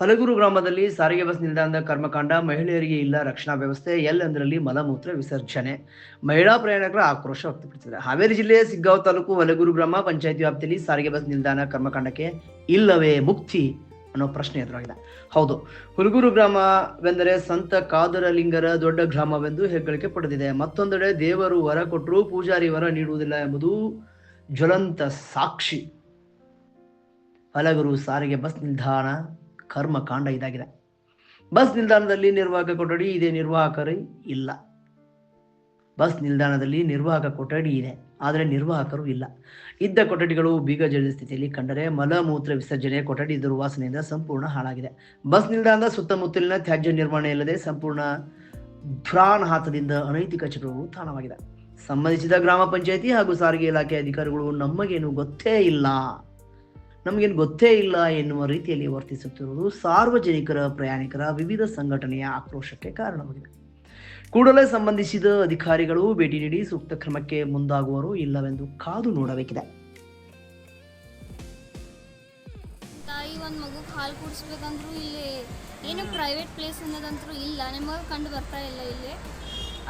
ಹಲಗೂರು ಗ್ರಾಮದಲ್ಲಿ ಸಾರಿಗೆ ಬಸ್ ನಿಲ್ದಾಣದ ಕರ್ಮಕಾಂಡ, ಮಹಿಳೆಯರಿಗೆ ಇಲ್ಲ ರಕ್ಷಣಾ ವ್ಯವಸ್ಥೆ ಎಲ್ಲೆಂದರಲ್ಲಿ ಮಲಮೂತ್ರ ವಿಸರ್ಜನೆ. ಮಹಿಳಾ ಪ್ರಯಾಣಿಕರ ಆಕ್ರೋಶ ವ್ಯಕ್ತಪಡಿಸಿದ್ದಾರೆ ಹಾವೇರಿ ಜಿಲ್ಲೆಯ ಸಿಗ್ಗಾಂವ್ ತಾಲೂಕು ಹಲಗೂರು ಗ್ರಾಮ ಪಂಚಾಯತ್ ವ್ಯಾಪ್ತಿಯಲ್ಲಿ ಸಾರಿಗೆ ಬಸ್ ನಿಲ್ದಾಣ ಕರ್ಮಕಾಂಡಕ್ಕೆ ಇಲ್ಲವೇ ಮುಕ್ತಿ ಅನ್ನೋ ಪ್ರಶ್ನೆ ಎದುರಾಗಿದೆ. ಹೌದು, ಹುಲಗೂರು ಗ್ರಾಮವೆಂದರೆ ಸಂತ ಕಾದರಲಿಂಗರ ದೊಡ್ಡ ಗ್ರಾಮವೆಂದು ಹೆಗ್ಗಳಿಕೆ ಪಡೆದಿದೆ. ಮತ್ತೊಂದೆಡೆ ದೇವರು ವರ ಕೊಟ್ಟರೂ ಪೂಜಾರಿ ವರ ನೀಡುವುದಿಲ್ಲ ಎಂಬುದು ಜ್ವಲಂತ ಸಾಕ್ಷಿ. ಹಲಗರು ಸಾರಿಗೆ ಬಸ್ ನಿಲ್ದಾಣ ಕರ್ಮಕಾಂಡ ಇದಾಗಿದೆ. ಬಸ್ ನಿಲ್ದಾಣದಲ್ಲಿ ನಿರ್ವಾಹಕ ಕೊಠಡಿ ಇದೆ, ನಿರ್ವಾಹಕರು ಇಲ್ಲ. ಬಸ್ ನಿಲ್ದಾಣದಲ್ಲಿ ನಿರ್ವಾಹಕ ಕೊಠಡಿ ಇದೆ, ಆದರೆ ನಿರ್ವಾಹಕರು ಇಲ್ಲ. ಇದ್ದ ಕೊಠಡಿಗಳು ಬೀಗ ಜಡಿದ ಸ್ಥಿತಿಯಲ್ಲಿ ಕಂಡರೆ ಮಲಮೂತ್ರ ವಿಸರ್ಜನೆ ಕೊಠಡಿ ದುರ್ವಾಸನೆಯಿಂದ ಸಂಪೂರ್ಣ ಹಾಳಾಗಿದೆ. ಬಸ್ ನಿಲ್ದಾಣದ ಸುತ್ತಮುತ್ತಲಿನ ತ್ಯಾಜ್ಯ ನಿರ್ವಹಣೆ ಇಲ್ಲದೆ ಸಂಪೂರ್ಣ ಧ್ರಾನಹಾತದಿಂದ ಅನೈತಿಕ ಚಟುವಟಿಕೆಗಳು ತಾಣವಾಗಿದೆ. ಸಂಬಂಧಿಸಿದ ಗ್ರಾಮ ಪಂಚಾಯಿತಿ ಹಾಗೂ ಸಾರಿಗೆ ಇಲಾಖೆ ಅಧಿಕಾರಿಗಳು ನಮಗೇನು ಗೊತ್ತೇ ಇಲ್ಲ. ನಮಗೇನು ಗೊತ್ತೇ ಇಲ್ಲ ಎನ್ನುವ ರೀತಿಯಲ್ಲಿ ವರ್ತಿಸುತ್ತಿರುವುದು ಸಾರ್ವಜನಿಕರ ಪ್ರಯಾಣಿಕರ ವಿವಿಧ ಸಂಘಟನೆಯ ಆಕ್ರೋಶಕ್ಕೆ ಕಾರಣವಾಗಿದೆ. ಕೂಡಲೇ ಸಂಬಂಧಿಸಿದ ಅಧಿಕಾರಿಗಳು ಭೇಟಿ ನೀಡಿ ಸೂಕ್ತ ಕ್ರಮಕ್ಕೆ ಮುಂದಾಗುವರು ಇಲ್ಲವೆಂದು ಕಾದು ನೋಡಬೇಕಿದೆ. ತಾಯಿ ಒಂದು ಮಗು ಕಾಲು ಕುಡಿಸ್ಬೇಕಂದ್ರೂ ಇಲ್ಲಿ ಏನು ಪ್ರೈವೇಟ್ ಪ್ಲೇಸ್ ಅನ್ನೋದಂತರೂ ಇಲ್ಲ. ನಿಮಗೆ ಕಂಡು ಬರ್ತಾ ಇಲ್ಲ ಇಲ್ಲಿ.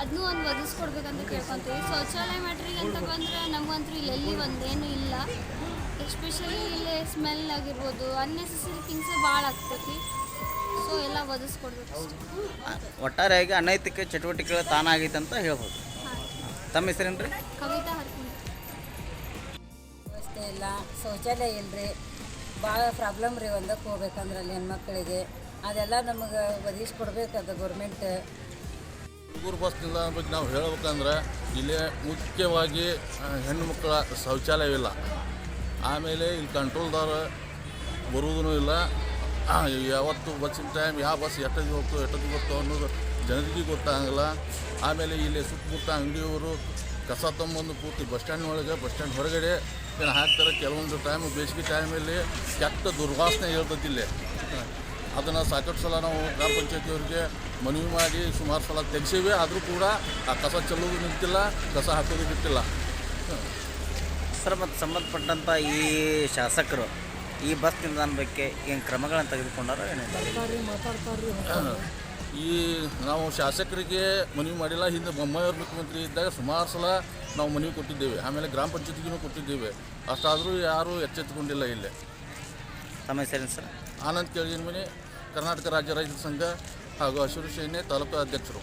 ಅದನ್ನೂ ಒಂದು ಒದಗಿಸ್ಕೊಡ್ಬೇಕಂತ ಕೇಳ್ಕೊತೀವಿ. ಶೌಚಾಲಯ ಮ್ಯಾಟ್ರಿಗೆ ಅಂತ ಬಂದರೆ ನಮಗಂತೂ ಇಲ್ಲಿ ಎಲ್ಲಿ ಒಂದೇನು ಇಲ್ಲ. ಎಸ್ಪೆಷಲಿ ಇಲ್ಲೇ ಸ್ಮೆಲ್ ಆಗಿರ್ಬೋದು ಅನ್ನೆಸೆಸರಿ ಥಿಂಗ್ಸ್ ಭಾಳ ಆಗ್ತೈತಿ. ಸೊ ಎಲ್ಲ ಒದಗಿಸ್ಕೊಡ್ಬೇಕು ಅಷ್ಟೇ. ಒಟ್ಟಾರೆಯಾಗಿ ಅನೈತಿಕ ಚಟುವಟಿಕೆಗಳು ತಾನಾಗೈತೆ ಅಂತ ಹೇಳ್ಬೋದು. ತಮ್ಮ ಹೆಸರೇನ್ರಿ? ಕವಿತಾ ಹರ್ಕೊಂಡು ವ್ಯವಸ್ಥೆ ಇಲ್ಲ ಶೌಚಾಲಯ ಇಲ್ಲರಿ ಭಾಳ ಪ್ರಾಬ್ಲಮ್ ರೀ ಒಂದಕ್ಕೆ ಹೋಗ್ಬೇಕಂದ್ರೆ ಅಲ್ಲಿ ಹೆಣ್ಮಕ್ಳಿಗೆ. ಅದೆಲ್ಲ ನಮಗೆ ಒದಗಿಸ್ಕೊಡ್ಬೇಕು ಅದು ಗೌರ್ಮೆಂಟ್ ಹುಡುಗರು ಬಸ್ ನಿಲ್ದಾಣ ಬಗ್ಗೆ ನಾವು ಹೇಳ್ಬೇಕಂದ್ರೆ ಇಲ್ಲಿ ಮುಖ್ಯವಾಗಿ ಆ, ಹೆಣ್ಣು ಮಕ್ಕಳ ಶೌಚಾಲಯವಿಲ್ಲ. ಆಮೇಲೆ ಇಲ್ಲಿ ಕಂಟ್ರೋಲ್ದಾರ ಬರುವುದೂ ಇಲ್ಲ. ಯಾವತ್ತು ಬಸ್ಸಿನ ಟೈಮ್ ಯಾವ ಬಸ್ ಎಷ್ಟೊತ್ತಿಗೆ ಹೋಗ್ತು ಎಷ್ಟೊತ್ತಿಗೆ ಹೋಗ್ತು ಅನ್ನೋದು ಜನರಿಗೆ ಗೊತ್ತಾಗಲ್ಲ. ಆಮೇಲೆ ಇಲ್ಲಿ ಸುತ್ತಮುತ್ತ ಅಂಗಡಿಯವರು ಕಸ ತಂಬಂದು ಪೂರ್ತಿ ಬಸ್ ಸ್ಟ್ಯಾಂಡ್ ಒಳಗೆ ಬಸ್ ಸ್ಟ್ಯಾಂಡ್ ಹೊರಗಡೆ, ಏನು ಹಾಕ್ತಾರೆ, ಕೆಲವೊಂದು ಟೈಮ್ ಬೇಸಿಗೆ ಟೈಮಲ್ಲಿ ಕೆಟ್ಟ ದುರ್ವಾಸನೆ ಇರ್ತದೆ ಇಲ್ಲಿ. ಅದನ್ನು ಸಾಕಷ್ಟು ಸಲ ನಾವು ಗ್ರಾಮ ಪಂಚಾಯತಿಯವರಿಗೆ ಮನವಿ ಮಾಡಿ ಸುಮಾರು ಸಲ ತೆಗೆಸಿವೆ. ಆದರೂ ಕೂಡ ಆ ಕಸ ಚೆಲ್ಲೋದು ನಿಂತಿಲ್ಲ, ಕಸ ಹಾಕೋದು ಬಿಟ್ಟಿಲ್ಲ ಸರ್ ಮತ್ತು ಸಂಬಂಧಪಟ್ಟಂಥ ಈ ಶಾಸಕರು ಈ ಬಸ್ ನಿಲ್ದಾಣ ಬಗ್ಗೆ ಏನು ಕ್ರಮಗಳನ್ನು ತೆಗೆದುಕೊಂಡಾರೋ ಏನಿಲ್ಲ ಈ ನಾವು ಶಾಸಕರಿಗೆ ಮನವಿ ಮಾಡಿಲ್ಲ ಹಿಂದೆ ಬೊಮ್ಮಾಯಿಯವ್ರ ಮುಖ್ಯಮಂತ್ರಿ ಇದ್ದಾಗ ಸುಮಾರು ಸಲ ನಾವು ಮನವಿ ಕೊಟ್ಟಿದ್ದೇವೆ. ಆಮೇಲೆ ಗ್ರಾಮ ಪಂಚಾಯತಿಗೂ ಕೊಟ್ಟಿದ್ದೇವೆ. ಅಷ್ಟಾದರೂ ಯಾರೂ ಎಚ್ಚೆತ್ತುಕೊಂಡಿಲ್ಲ ಇಲ್ಲಿ. ತಮ್ಮ ಹೆಸರೇನು ಸರ್? ಆನಂದ್ ಕೇಳಿದ ಮನೆ ಕರ್ನಾಟಕ ರಾಜ್ಯ ರೈತ ಸಂಘ ಹಾಗೂ ಹಸಿರು ಸೇನೆ ತಾಲೂಕು ಅಧ್ಯಕ್ಷರು.